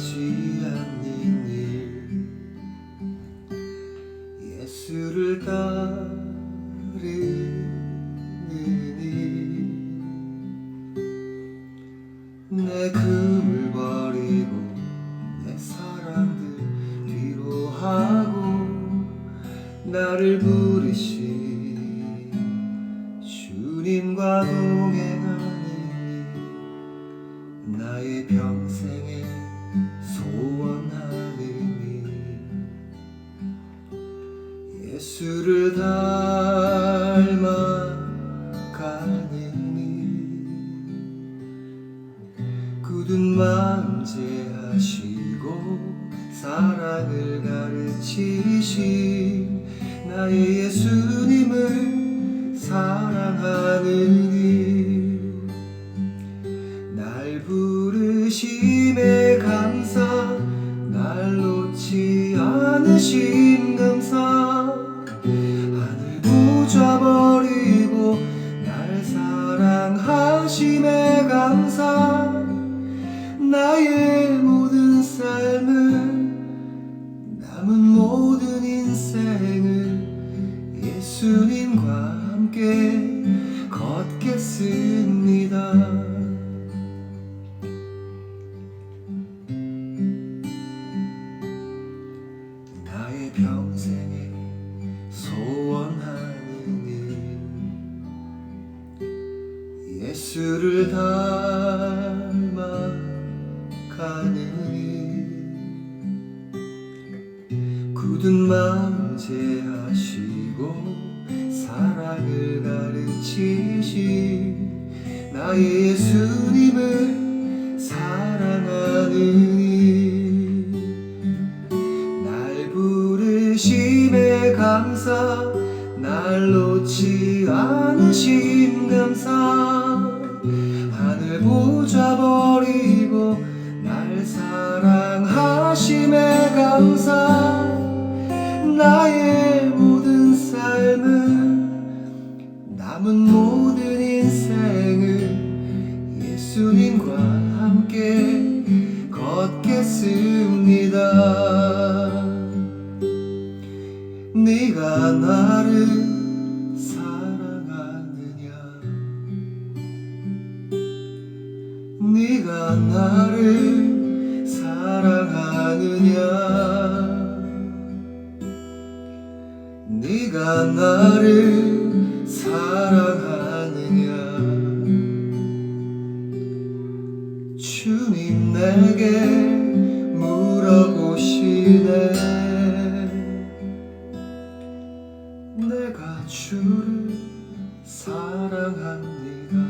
같지 않는 일. 예수를 따르는 일내 금을 버리고 내 사람들 뒤로 하고 나를 부르시 예수를 닮아가느니 굳은 마음 제하시고 사랑을 가르치신 나의 예수님을 사랑하느 사랑하심에 감사 나의 모든 삶을 남은 모든 인생을 예수님과 함께 걷겠습니다. 예수를 닮아가느니 굳은 마음 제하시고 사랑을 가르치신 나의 예수님을 사랑하느니 날 부르심에 감사 날 놓지 않으심 감사 하늘 보좌 버리고 날 사랑하심에 감사 나를 사랑하느냐? 네가 나를 사랑하느냐? 주님 내게 물어보시네. 내가 주를 사랑합니다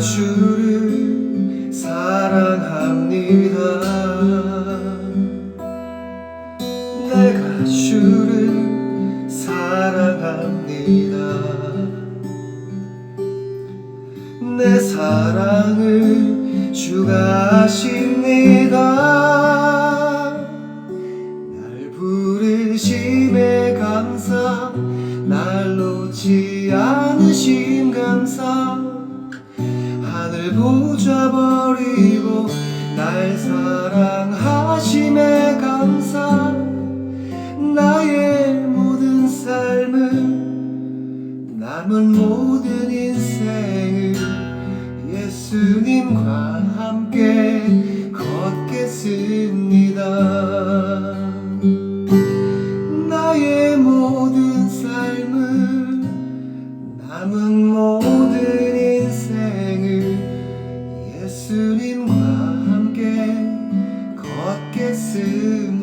주를 사랑합니다. 내가 주를 사랑합니다. 내 사랑을 주가 아십니다. 날 부르심에 감사 날 놓지 않으심 감사 하늘 보좌 버리고 날 사랑하심에 감사 나의 모든 삶은 남은 모든 인생을 예수님과 함께 걷겠습니다. 예수님과 함께 걷겠습니다.